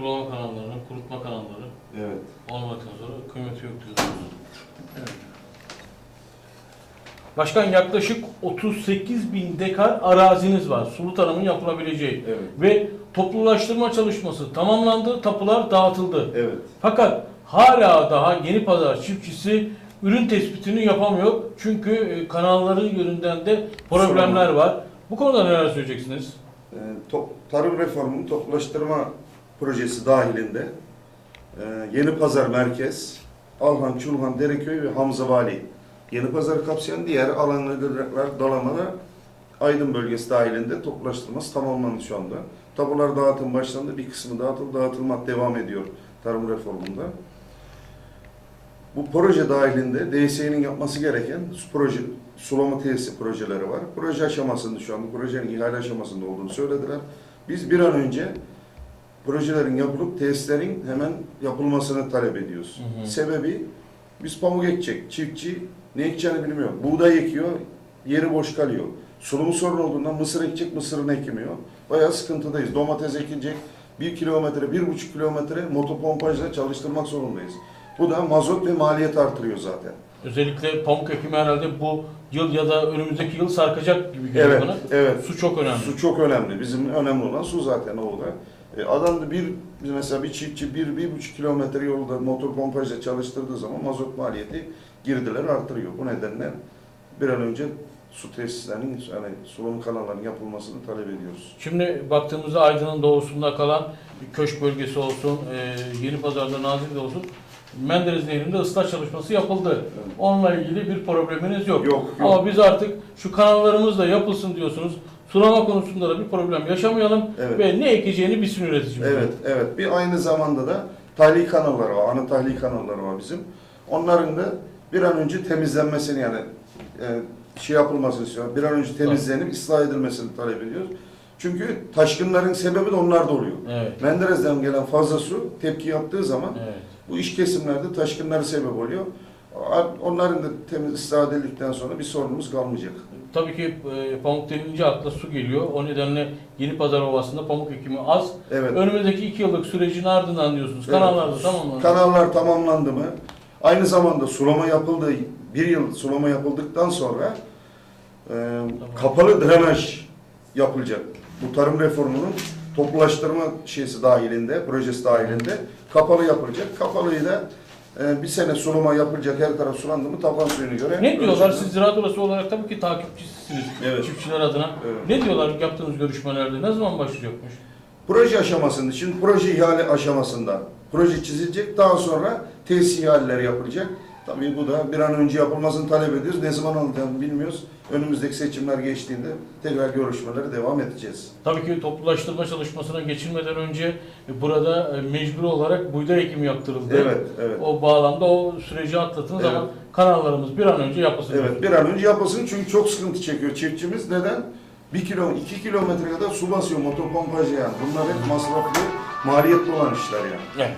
sulama kanalları, kurutma kanalları Evet. olmaktan sonra kıymeti yok diyorsunuz. Evet. Başkan yaklaşık 38 bin dekar araziniz var. Sulu tarımın yapılabileceği. Evet. Ve toplulaştırma çalışması tamamlandı, tapular dağıtıldı. Evet. Fakat hala daha yeni pazar çiftçisi ürün tespitini yapamıyor. Çünkü e, kanalların yönünden de problemler var. Bu konuda neler söyleyeceksiniz? Ee, top, tarım reformunun toplulaştırma projesi dahilinde e, Yeni Pazar Merkez, Alhan, Çulhan, Dereköy ve Hamza Vali Yeni Pazarı kapsayan diğer alanlar, dalamalar Aydın bölgesi dahilinde toplulaştırması tamamlandı şu anda. Tabular dağıtım başlandı. Bir kısmı dağıtıldı. Dağıtılmak devam ediyor tarım reformunda. Bu proje dahilinde DSE'nin yapması gereken proje, sulama tesisi projeleri var. Proje aşamasında şu anda, projenin ihale aşamasında olduğunu söylediler. Biz bir an önce projelerin yapılıp tesislerin hemen yapılmasını talep ediyoruz. Hı hı. Sebebi biz pamuk ekecek, çiftçi ne ekeceğini bilmiyor. Buğday ekiyor, yeri boş kalıyor. Sulumu sorun olduğundan mısır ekecek, mısırını ekmiyor. Bayağı sıkıntıdayız. Domates ekilecek, bir kilometre, bir buçuk kilometre motopompajla çalıştırmak zorundayız. Bu da mazot ve maliyet artırıyor zaten. Özellikle pamuk ekimi herhalde bu yıl ya da önümüzdeki yıl sarkacak gibi geliyor Evet, bana. evet. Su çok önemli. Su çok önemli. Bizim önemli olan su zaten o da. E, adam da bir, mesela bir çiftçi bir, bir buçuk kilometre yolda motor pompajla çalıştırdığı zaman mazot maliyeti girdileri artırıyor. Bu nedenle bir an önce su tesislerinin, yani sulama kanallarının yapılmasını talep ediyoruz. Şimdi baktığımızda Aydın'ın doğusunda kalan bir köşk bölgesi olsun, e, Yeni Pazar'da Nazilli'de olsun, Menderes Nehri'nde ıslah çalışması yapıldı. Onunla ilgili bir probleminiz yok. Yok, yok. Ama biz artık şu kanallarımız da yapılsın diyorsunuz. Sulama konusunda da bir problem yaşamayalım Evet. ve ne ekeceğini bilsin üreticimiz. Evet, evet. Bir aynı zamanda da tahliye kanalları var, ana tahliye kanalları var bizim. Onların da bir an önce temizlenmesini yani e, şey yapılmasını istiyoruz. Bir an önce temizlenip ıslah edilmesini talep ediyoruz. Çünkü taşkınların sebebi de onlarda oluyor. Evet. Menderes'ten gelen fazla su tepki yaptığı zaman Evet. bu iş kesimlerde taşkınlara sebep oluyor. Onların da temiz ıslah edildikten sonra bir sorunumuz kalmayacak. Tabii ki e, pamuk denince akla su geliyor. O nedenle Yeni Pazar Ovası'nda pamuk ekimi az. Evet. Önümüzdeki iki yıllık sürecin ardından diyorsunuz. Evet. Kanallarda tamamlandı. Kanallar tamamlandı mı? Aynı zamanda sulama yapıldığı, bir yıl sulama yapıldıktan sonra e, kapalı drenaj yapılacak. Bu tarım reformunun toplulaştırma şeysi dahilinde, projesi dahilinde kapalı yapılacak. Kapalıyı da e, bir sene sulama yapılacak, her taraf sulandı mı taban suyunu göre. Ne diyorlar? Siz ziraat odası olarak tabii ki takipçisiniz Evet. çiftçiler adına. Evet. Ne diyorlar yaptığınız görüşmelerde? Ne zaman başlayacakmış? Proje aşamasında, şimdi proje ihale aşamasında proje çizilecek, daha sonra tesis ihaleleri yapılacak. Tabii bu da bir an önce yapılmasını talep ediyoruz. Ne zaman olacağını bilmiyoruz. Önümüzdeki seçimler geçtiğinde tekrar görüşmelere devam edeceğiz. Tabii ki toplulaştırma çalışmasına geçilmeden önce burada e, mecbur olarak buğday ekimi yaptırıldı. Evet, evet. O bağlamda o süreci atlattınız Evet. ama kanallarımız bir an önce yapılsın. Evet, bir an önce yapılsın çünkü çok sıkıntı çekiyor çiftçimiz. Neden? Bir kilo, iki kilometre kadar su basıyor motor pompajı yani. Bunlar hep masraflı, maliyetli olan işler yani. Evet.